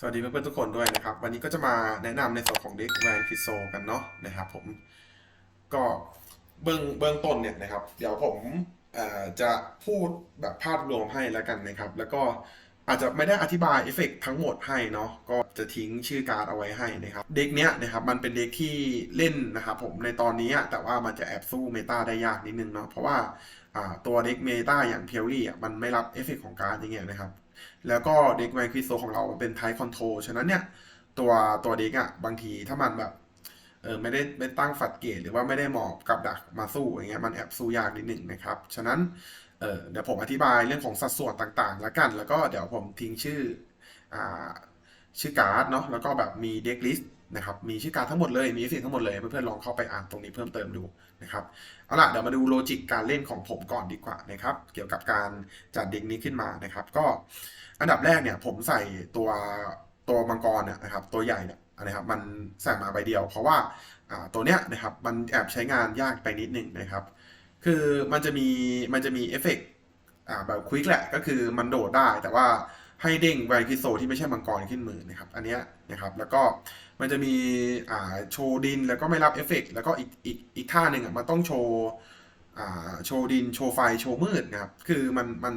สวัสดีเพื่อนๆทุกคนด้วยนะครับ วันนี้ก็จะมาแนะนำในส่วนของเด็กแวนฟิโซกันเนาะนะครับผมก็เบื้องเบื้องต้นเนี่ยนะครับ เดี๋ยวผมจะพูดแบบภาพรวมให้แล้วกันนะครับ แล้วก็ อาจจะไม่ได้อธิบายเอฟเฟกต์ทั้งหมดให้เนาะก็จะทิ้งชื่อการ์ดเอาไว้ให้นะครับ เด็กเนี้ยนะครับมันเป็นเด็กที่เล่นนะครับผมในตอนนี้อะแต่ว่ามันจะแอบสู้เมตาได้ยากนิดนึงเนาะเพราะว่าตัวเด็กเมตาอย่างเพียวรี่อะมันไม่รับเอฟเฟกต์ของการ์ดอย่างเงี้ยนะครับ แล้วก็เด็กแวคริโซของเราเป็นไทคอนโทรฉะนั้นเนี่ยตัวตัวเด็กอะบางทีถ้ามันแบบเออไม่ได้ไม่ตั้งฝัดเกตหรือว่าไม่ได้เหมาะกับดักมาสู้อย่างเงี้ยมันแอบสู้ยากนิดหนึ่งนะครับ ฉะนั้น เออเดี๋ยวผมอธิบายเรื่องของสัดส่วนต่างๆ แล้วกัน แล้วก็เดี๋ยวผมทิ้งชื่ออ่าชื่อการ์ดเนาะแล้วก็แบบมีเด็กลิสต์นะครับมีชื่อการ์ดทั้งหมดเลยมีสิ่งทั้งหมดเลยเพื่อนๆลองเข้าไปอ่านตรงนี้เพิ่มเติมดูนะครับเอาล่ะเดี๋ยวมาดูโลจิกการเล่นของผมก่อนดีกว่านะครับเกี่ยวกับการจัดเด็กนี้ขึ้นมานะครับ ก็อันดับแรกเนี่ยผมใส่ตัวตัวมังกรเนี่ยนะครับตัวใหญ่เนี่ยนะครับมันใส่มาใบเดียว เพราะว่าตัวเนี้ยนะครับมันแอบใช้งานยากไปนิดนึงนะครับ คือมันจะมีมันจะมีเอฟเฟกต์อ่าแบบควิกแหละ ก็คือมันโดดได้ แต่ว่าให้เด้งไวคิโซที่ไม่ใช่มังกรขึ้นมือนะครับ อันเนี้ยนะครับ แล้วก็มันจะมีอ่าโชว์ดินแล้วก็ไม่รับเอฟเฟกต์แล้วก็อีกอีกอีกท่าหนึ่งอะมันต้องโชว์อ่าโชว์ดินโชว์ไฟโชว์มืดนะครับ คือมันมัน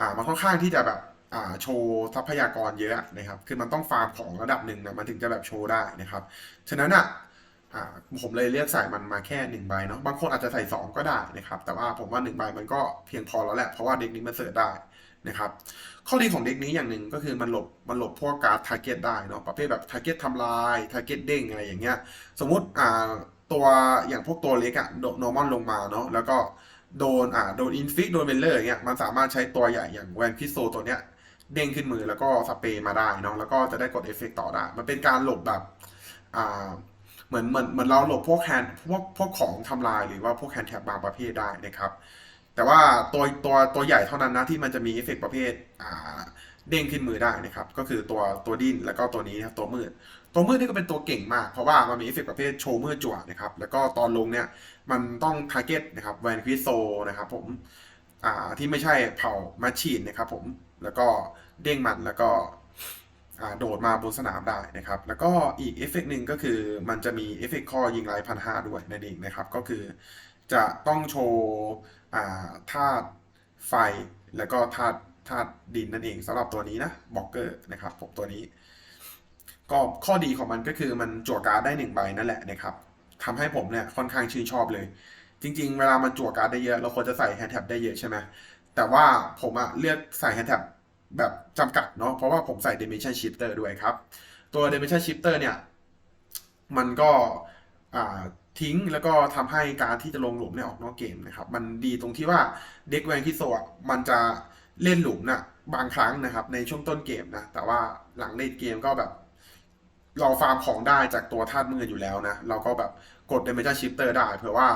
อ่ามันค่อนข้างที่จะแบบอ่าโชว์ทรัพยากรเยอะนะครับ คือมันต้องฟาร์มของระดับหนึ่งนะมันถึงจะแบบโชว์ได้นะครับ ฉะนั้นอะ ผมเลยเลือกใส่มันมาแค่หนึ่งใบเนาะบางคนอาจจะใส่สองก็ได้นะครับ แต่ว่าผมว่าหนึ่งใบมันก็เพียงพอแล้วแหละเพราะว่าเด็กนี้มันเสิร์ชได้นะครับข้อดีของเด็กนี้อย่างหนึ่งก็คือมันหลบมันหลบพวกการ์ดทาร์เก็ตได้เนาะประเภทแบบทาร์เก็ตทำลายทาร์เก็ตเด้งอะไรอย่างเงี้ยสมมุติอ่าตัวอย่างพวกตัวเล็กอะโนมอนลงมาเนาะแล้วก็โดนอ่าโดนอินฟิกโดนเบลเลอร์อย่างเงี้ยมันสามารถใช้ตัวใหญ่อย่างแวนพิโซตัวเนี้ยเด้งขึ้นมือแล้วก็สเปรย์มาได้เนาะแล้วก็จะได้กดเอฟเฟกต์ต่อได้ มันเป็นการหลบแบบอ่า เหมือนเหมือนเหมือนเราหลบพวกแฮนพวกพวกของทำลายหรือว่าพวกแฮนแท็บบางประเภทได้นะครับ แต่ว่าตัวตัวตัวใหญ่เท่านั้นนะที่มันจะมีเอฟเฟกต์ประเภทอ่าเด้งขึ้นมือได้นะครับ ก็คือตัวตัวดิ้นแล้วก็ตัวนี้นะครับตัวมืด ตัวมืดนี่ก็เป็นตัวเก่งมาก เพราะว่ามันมีเอฟเฟกต์ประเภทโชว์มืดจั่วนะครับ แล้วก็ตอนลงเนี่ยมันต้องทาร์เก็ตนะครับแวนควิโซนะครับผมอ่าที่ไม่ใช่เผ่ามาชีนนะครับผมแล้วก็เด้งมันแล้วก็ โดดมาบนสนามได้นะครับ แล้วก็อีกเอฟเฟกต์หนึ่งก็คือมันจะมีเอฟเฟกต์ข้อยิงไร้พันห้าด้วยนั่นเองนะครับ ก็คือจะต้องโชว์ธาตุไฟแล้วก็ธาตุธาตุดินนั่นเองสำหรับตัวนี้นะบล็อกเกอร์นะครับผมตัวนี้ ก็ข้อดีของมันก็คือมันจั่วการ์ดได้หนึ่งใบนั่นแหละนะครับทำให้ผมเนี่ยค่อนข้างชื่นชอบเลย จริง ๆ เวลามันจั่วการ์ดได้เยอะ เราควรจะใส่แฮนด์แท็บได้เยอะใช่ไหมแต่ว่าผมอะเลือกใส่แฮนด์แท็บ แบบจำกัดเนาะเพราะว่าผมใส่ Dimension Shifter ด้วยครับ ตัว Dimension Shifter เนี่ย มันก็ทิ้งแล้วก็ทำให้การที่จะลงหลุมเนี่ยออกนอกเกมนะครับ มันดีตรงที่ว่าเด็กแวนคิโซะมันจะเล่นหลุมน่ะบางครั้งนะครับ ในช่วงต้นเกมนะ แต่ว่าหลังเลนเกมก็แบบเราฟาร์มของได้จากตัวธาตุมืออยู่แล้วนะ เราก็แบบกด Dimension Shifter ได้เผื่อว่า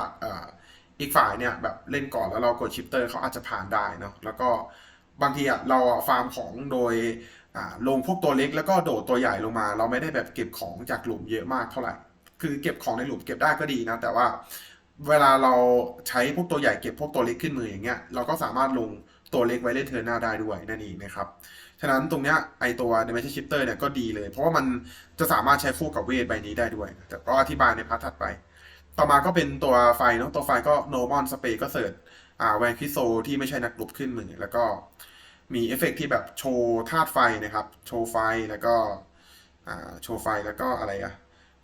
อีกฝ่ายเนี่ยแบบเล่นก่อนแล้วเรากด Shifter เขาอาจจะผ่านได้เนาะแล้วก็ บางทีอะเราฟาร์มของโดยลงพวกตัวเล็กแล้วก็โดดตัวใหญ่ลงมา เราไม่ได้แบบเก็บของจากหลุมเยอะมากเท่าไหร่ คือเก็บของในหลุมเก็บได้ก็ดีนะ แต่ว่าเวลาเราใช้พวกตัวใหญ่เก็บพวกตัวเล็กขึ้นมืออย่างเงี้ยเราก็สามารถลงตัวเล็กไว้เล่นเทิร์นหน้าได้ด้วยนั่นเองนะครับ ฉะนั้นตรงเนี้ยไอตัว Dimension Shifter เนี่ยก็ดีเลย เพราะว่ามันจะสามารถใช้คู่กับเวทใบนี้ได้ด้วย แต่ก็อธิบายในพาร์ทถัดไป ต่อมาก็เป็นตัวไฟเนาะตัวไฟก็ Normal Spray ก็เสิร์ช แวนคิโซที่ไม่ใช่นักรบขึ้นมือ แล้วก็มีเอฟเฟกต์ที่แบบโชว์ธาตุไฟนะครับ โชว์ไฟแล้วก็โชว์ไฟแล้วก็อะไรอะ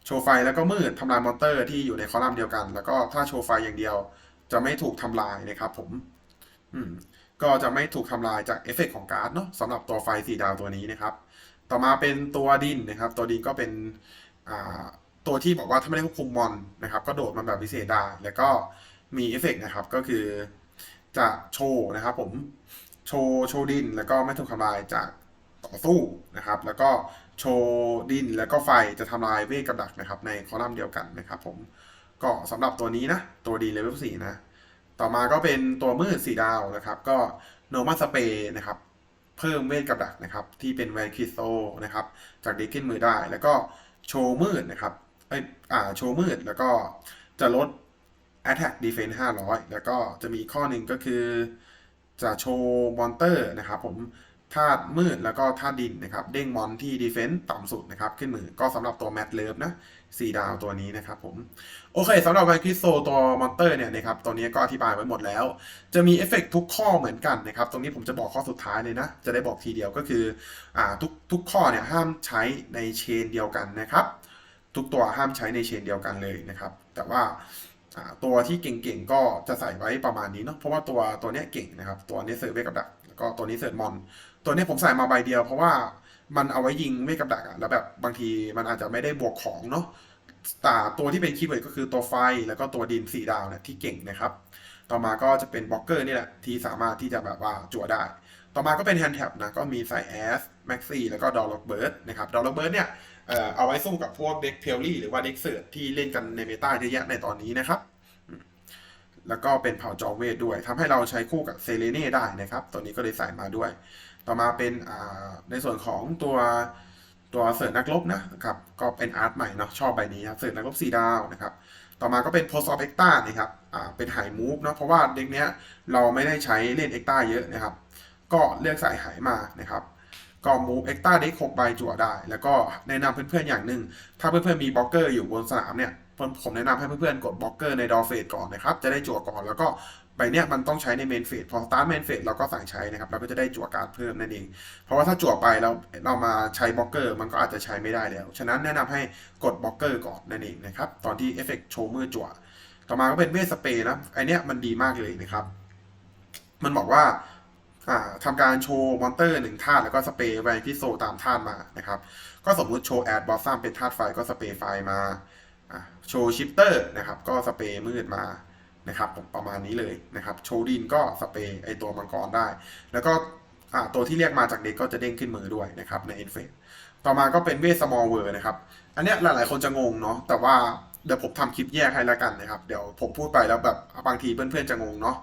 โชว์ไฟแล้วก็มืดทำลายมอนเตอร์ที่อยู่ในคอลัมน์เดียวกัน แล้วก็ถ้าโชว์ไฟอย่างเดียว จะไม่ถูกทำลายนะครับผมอืมก็จะไม่ถูกทำลายจากเอฟเฟกต์ของการ์ดเนาะสำหรับตัวไฟสีดาวตัวนี้นะครับ ต่อมาเป็นตัวดินนะครับ ตัวดินก็เป็นตัวที่บอกว่าถ้าไม่ได้ควบคุมมอนนะครับ ก็โดดมันแบบพิเศษได้ แล้วก็มีเอฟเฟกต์นะครับ ก็คือ จะโชว์นะครับผมโชว์โชว์ดินแล้วก็ไม่ถูกทำลายจากต่อสู้นะครับ แล้วก็โชว์ดินแล้วก็ไฟจะทำลายเวทกับดักนะครับ ในคอลัมน์เดียวกันนะครับ ผมก็สำหรับตัวนี้นะตัวดีเลเวลสี่นะ ต่อมาก็เป็นตัวมืดสีดาวนะครับ ก็โนมาสเปย์นะครับ เพิ่มเวทกับดักนะครับ ที่เป็นแวนคริสโตนะครับ จากเด็กขึ้นมือได้ แล้วก็โชว์มืดนะครับเอ้ยอ่าโชว์มืดแล้วก็จะลด Attack Defense 500 แล้วก็จะมีข้อหนึ่งก็คือ จะโชว์มอนเตอร์นะครับผมธาตุมืดแล้วก็ธาตุดินนะครับ เด้งมอนที่ดีเฟนส์ต่ำสุดนะครับ ขึ้นมือก็สำหรับตัวแมทเลิฟนะ4ดาวตัวนี้นะครับผม โอเคสำหรับไวคิสโซตัวมอนเตอร์เนี่ยนะครับตัวนี้ก็อธิบายไว้หมดแล้ว จะมีเอฟเฟกต์ทุกข้อเหมือนกันนะครับ ตรงนี้ผมจะบอกข้อสุดท้ายเลยนะ จะได้บอกทีเดียวก็คืออ่าทุกทุกข้อเนี่ยห้ามใช้ในเชนเดียวกันนะครับ ทุกตัวห้ามใช้ในเชนเดียวกันเลยนะครับ แต่ว่า ตัวที่เก่งๆก็จะใส่ไว้ประมาณนี้เนาะเพราะว่าตัวตัวเนี้ยเก่งนะครับ ตัวนี้เสิร์ฟเวกับดักแล้วก็ตัวนี้เสิร์ฟมอน ตัวนี้ผมใส่มาใบเดียว เพราะว่ามันเอาไว้ยิงเวกับดักอะแล้วแบบบางทีมันอาจจะไม่ได้บวกของเนาะแต่ตัวที่เป็นคีย์เวิร์ดก็คือตัวไฟแล้วก็ตัวดินสีดาวเนี่ยที่เก่งนะครับ ต่อมาก็จะเป็นบล็อกเกอร์นี่แหละที่สามารถที่จะแบบว่าจั่วได้ ต่อมาก็เป็นแฮนด์แท็บนะก็มีใส่แอสแม็กซี่แล้วก็ดอลล็อกเบิร์ดนะครับดอลล็อกเบิร์ดเนี่ย เอ่อเอาไว้สู้กับพวกเด็กเพลลี่หรือว่าเด็กเสิร์ตที่เล่นกันในเมตาเยอะแยะในตอนนี้นะครับ แล้วก็เป็นเผ่าจอมเวทด้วยทำให้เราใช้คู่กับเซเลเน่ได้นะครับ ตัวนี้ก็เลยใส่มาด้วย ต่อมาเป็นอ่าในส่วนของตัวตัวเสิร์ชนักรบนะครับ ก็เป็นอาร์ตใหม่เนาะชอบใบนี้ครับเสิร์ชนักรบ4ดาวนะครับ ต่อมาก็เป็น Post of Exta นะครับอ่าเป็นหายมูฟเนาะเพราะว่าเด็กเนี้ยเราไม่ได้ใช้เล่น Exta เยอะนะครับ ก็เลือกสายหายมานะครับ ก็มูฟ Exta เด็ก6ใบจั่วได้ แล้วก็แนะนำเพื่อนๆอย่างหนึ่ง ถ้าเพื่อนๆมีบล็อกเกอร์อยู่บนสนามเนี่ยผมแนะนำให้เพื่อนๆกดบล็อกเกอร์ในดอเฟสก่อนนะครับ จะได้จั่วก่อนแล้วก็ใบเนี้ยมันต้องใช้ในเมนเฟสพอสตาร์ทเมนเฟสเราก็สั่งใช้นะครับเราก็จะได้จั่วการ์ดเพิ่มนั่นเอง เพราะว่าถ้าจั่วไปแล้วเรามาใช้บล็อกเกอร์มันก็อาจจะใช้ไม่ได้แล้ว ฉะนั้นแนะนำให้กดบล็อกเกอร์ก่อนนั่นเองนะครับตอนที่เอฟเฟกโชว์มือจั่ว ต่อมาก็เป็นเวสเปรย์นะไอเนี้ยมันดีมากเลยนะครับ มันบอกว่า ทำการโชว์มอนเตอร์หนึ่งธาตุแล้วก็สเปรย์แวนพิโซตามธาตุมานะครับ ก็สมมุติโชว์แอดบอสซัมเป็นธาตุไฟก็สเปรย์ไฟมาโชว์ชิปเตอร์นะครับ ก็สเปรย์มืดมานะครับประมาณนี้เลยนะครับ โชว์ดินก็สเปรย์ไอตัวมังกรได้ แล้วก็ตัวที่เรียกมาจากเด็กก็จะเด้งขึ้นมือด้วยนะครับในเอ็นเฟสต่อมาก็เป็นเวสมอลเวอร์นะครับ อันนี้หลายๆคนจะงงเนาะแต่ว่าเดี๋ยวผมทำคลิปแยกให้แล้วกันนะครับ เดี๋ยวผมพูดไปแล้วแบบบางทีเพื่อนๆจะงงเนาะ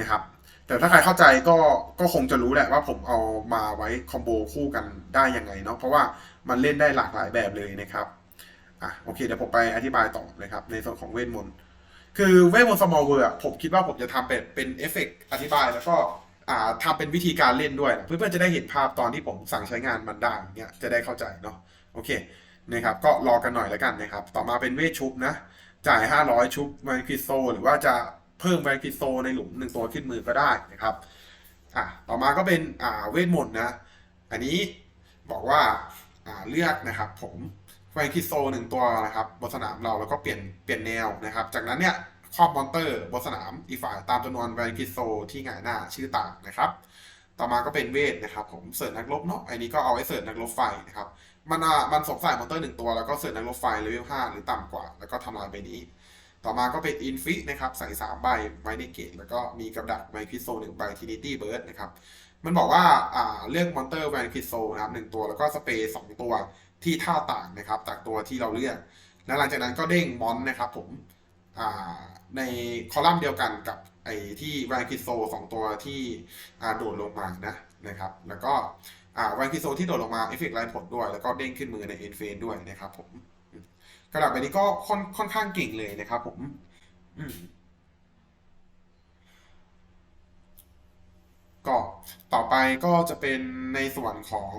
นะครับ แต่ถ้าใครเข้าใจก็ก็คงจะรู้แหละว่าผมเอามาไว้คอมโบคู่กันได้ยังไงเนาะเพราะว่ามันเล่นได้หลากหลายแบบเลยนะครับอะโอเคเดี๋ยวผมไปอธิบายต่อนะครับในส่วนของเวทมนต์คือเวทมนต์สมอลเวอร์ผมคิดว่าผมจะทำเป็นเป็นเอฟเฟกต์อธิบายแล้วก็อ่าทำเป็นวิธีการเล่นด้วย เพื่อนๆจะได้เห็นภาพตอนที่ผมสั่งใช้งานมันได้เงี้ยจะได้เข้าใจเนาะโอเคนะครับก็รอกันหน่อยแล้วกันนะครับ ต่อมาเป็นเวทชุบนะ จ่าย 500 ชุบแวนคริโซหรือว่าจะ เพิ่มแวนคริโซในหลุมหนึ่งตัวขึ้นมือก็ได้นะครับอะต่อมาก็เป็นอ่าเวทมนต์นะ อันนี้บอกว่าอ่าเลือกนะครับผมแวนคริโซหนึ่งตัวนะครับบนสนามเราแล้วก็เปลี่ยนเปลี่ยนแนวนะครับ จากนั้นเนี่ยครอบมอนเตอร์บนสนามอีกฝ่ายตามจำนวนแวนคริโซที่หงายหน้าชื่อต่างนะครับ ต่อมาก็เป็นเวทนะครับ ผมเสิร์ชนักรบเนาะอันนี้ก็เอาไว้เสิร์ชนักรบไฟนะครับมันอะมันสงสัยมอนเตอร์หนึ่งตัวแล้วก็เสิร์ชนักรบไฟเลเวลห้าหรือต่ำกว่า แล้วก็ทำลายใบนี้ ต่อมาก็เป็นอินฟินะครับใส่สามใบไว้ในเกตแล้วก็มีกับดักไวคิโซหนึ่งใบทินิตี้เบิร์ดนะครับมันบอกว่าอ่าเลือกมอนเตอร์แวนคิโซนะครับหนึ่งตัวแล้วก็สเปย์สองตัวที่ท่าต่างนะครับ จากตัวที่เราเลือก แล้วหลังจากนั้นก็เด้งมอนนะครับผมอ่าในคอลัมน์เดียวกันกับไอ้ที่แวนคิโซสองตัวที่อ่าโดดลงมานะนะครับ แล้วก็อ่าวันคิโซที่โดดลงมาเอฟเฟกต์ไล่ผลด้วย แล้วก็เด้งขึ้นมือในเอ็นเฟนด้วยนะครับผม กระดาษใบนี้ก็ค่อนค่อนข้างเก่งเลยนะครับผมก็ต่อไปก็จะเป็นในส่วนของ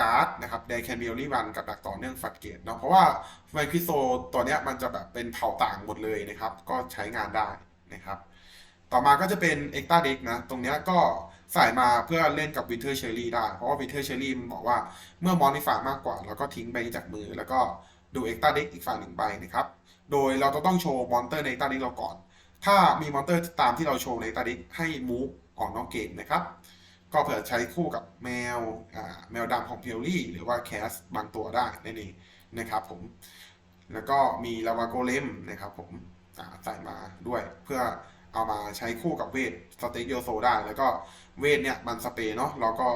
การ์ดนะครับไดแคนเบลลี่วันกับดักต่อเนื่องฟัดเกตเนาะเพราะว่าไวคิโซตัวเนี้ยมันจะแบบเป็นเผ่าต่างหมดเลยนะครับ ก็ใช้งานได้นะครับ ต่อมาก็จะเป็นเอ็กตาเด็กนะ ตรงเนี้ยก็ใส่มาเพื่อเล่นกับวินเทอร์เชอรี่ได้ เพราะว่าวินเทอร์เชอรี่มันบอกว่าเมื่อมอนในฝ่ามากกว่า แล้วก็ทิ้งไปจากมือแล้วก็ ดูเอ็กตาเด็กอีกฝ่ายหนึ่งใบนะครับ โดยเราจะต้องโชว์มอนเตอร์ในตาเด็กเราก่อน ถ้ามีมอนเตอร์ตามที่เราโชว์ในตาเด็กให้มูฟออกนอกเกมนะครับ ก็เผื่อใช้คู่กับแมวแมวดำของเพลลี่หรือว่าแคสบางตัวได้นั่นเองนะครับผม แล้วก็มีลาวาโกเลมนะครับผมใส่มาด้วยเพื่อเอามาใช้คู่กับเวทสเต็กโยโซได้ แล้วก็เวทเนี่ยมันสเปรเนาะเราก็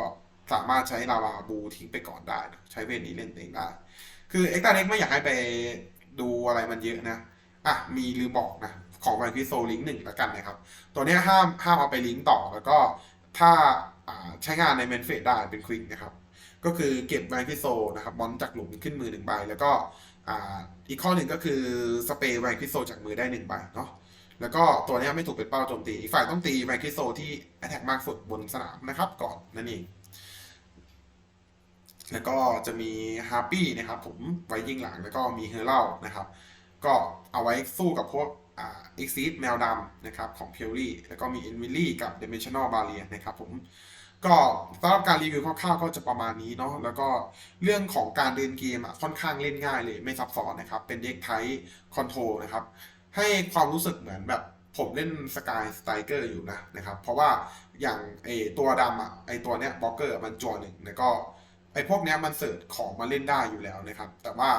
สามารถใช้ลาวาบูทิ้งไปก่อนได้ ใช้เวทนี้เล่นเองได้ คือเอ็กตาเล็กไม่อยากให้ไปดูอะไรมันเยอะนะ อะ มีลืมบอกนะ ของไวคิโซลิงหนึ่งล้วกันนะครับ ตัวนี้ห้ามห้ามเอาไปลิงก์ต่อแล้วก็ถ้าใช้งานในเมนเฟสได้เป็นควิกนะครับ ก็คือเก็บไวคิโซนะครับมอนจากหลุมขึ้นมือหนึ่งใบ แล้วก็อีกข้อหนึ่งก็คือสเปรย์ไวคิโซจากมือได้หนึ่งใบเนาะแล้วก็ตัวนี้ไม่ถูกเป็นเป้าโจมตี อีกฝ่ายต้องตีแมคคิโซที่ attack มากสุดบนสนามนะครับก่อนนั่นเอง แล้วก็จะมีฮาร์ปี้นะครับผมไว้ยิงหลังแล้วก็มีเฮอร์เล่านะครับ ก็เอาไว้สู้กับพวกอ่าเอ็กซิสแมวดำนะครับของเพียวรี่แล้วก็มีเอ็นวิลลี่กับ Dimensional Barrier นะครับผมก็สำหรับการรีวิวคร่าวๆก็จะประมาณนี้เนาะแล้วก็เรื่องของการเดินเกมอะค่อนข้างเล่นง่ายเลยไม่ซับซ้อนนะครับ เป็นเด็กไทคอนโทรนะครับให้ความรู้สึกเหมือนแบบผมเล่นสกายสไตเกอร์อยู่นะนะครับ เพราะว่าอย่างไอตัวดำอะไอตัวเนี้ยบล็อกเกอร์มันจวหนึ่งแล้วก็ ไอ้พวกเนี้ยมันเสิร์ชของมาเล่นได้อยู่แล้วนะครับ แต่ว่า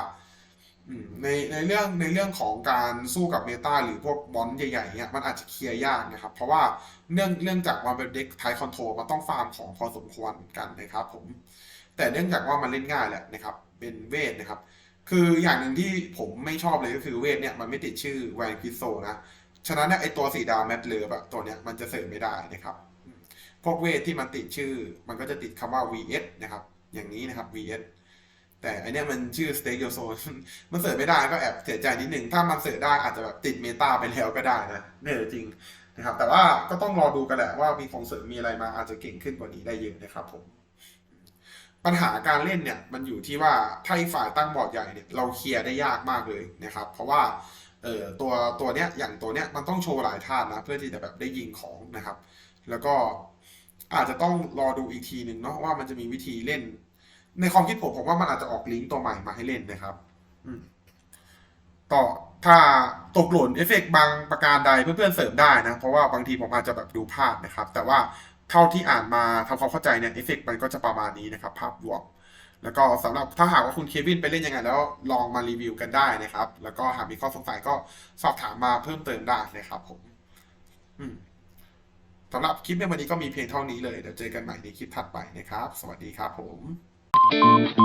ในในเรื่องในเรื่องของการสู้กับเมตาหรือพวกมอนใหญ่ๆเนี้ยมันอาจจะเคลียร์ยากนะครับ เพราะว่าเนื่องเนื่องจากว่าเป็นเด็กไทคอนโทรมันต้องฟาร์มของพอสมควรกันนะครับผมแต่เนื่องจากว่ามันเล่นง่ายแหละนะครับเป็นเวทนะครับ คืออย่างหนึ่งที่ผมไม่ชอบเลยก็คือเวทเนี่ยมันไม่ติดชื่อแวนคิโซนะฉะนั้นเนี่ยไอตัวสีดาวแมทเลอร์แบบตัวเนี้ยมันจะเสริมไม่ได้นะครับ พวกเวทที่มันติดชื่อ มันก็จะติดคำว่า vs นะครับ อย่างนี้นะครับ vs แต่อันเนี้ยมันชื่อ stake your soul มันเสิร์ชไม่ได้ก็แอบเสียใจนิดหนึ่งถ้ามันเสิร์ชได้อาจจะแบบติดเมตาไปแล้วก็ได้นะเนี่ยจริงนะครับ แต่ว่าก็ต้องรอดูกันแหละว่ามีของเสริมมีอะไรมาอาจจะเก่งขึ้นกว่านี้ได้เยอะนะครับผมปัญหาการเล่นเนี่ยมันอยู่ที่ว่าถ้าอีกฝ่ายตั้งบอร์ดใหญ่เนี่ยเราเคลียร์ได้ยากมากเลยนะครับ เพราะว่าเอ่อตัวตัวเนี้ยอย่างตัวเนี้ยมันต้องโชว์หลายท่านะเพื่อที่จะแบบได้ยิงของนะครับ แล้วก็อาจจะต้องรอดูอีกทีหนึ่งเนาะว่ามันจะมีวิธีเล่น ในความคิดผมผมว่ามันอาจจะออกลิงก์ตัวใหม่มาให้เล่นนะครับอืมต่อถ้าตกหล่นเอฟเฟกต์บางประการใดเพื่อนๆเสริมได้นะ เพราะว่าบางทีผมอาจจะแบบดูพลาดนะครับ แต่ว่าเท่าที่อ่านมาทำความเข้าใจเนี่ยเอฟเฟกต์มันก็จะประมาณนี้นะครับ ภาพรวมแล้วก็สำหรับถ้าหากว่าคุณเควินไปเล่นยังไงแล้วลองมารีวิวกันได้นะครับ แล้วก็หากมีข้อสงสัยก็สอบถามมาเพิ่มเติมได้นะครับ ผม อืมสำหรับคลิปในวันนี้ก็มีเพียงเท่านี้เลย เดี๋ยวเจอกันใหม่ในคลิปถัดไปนะครับ สวัสดีครับผม Música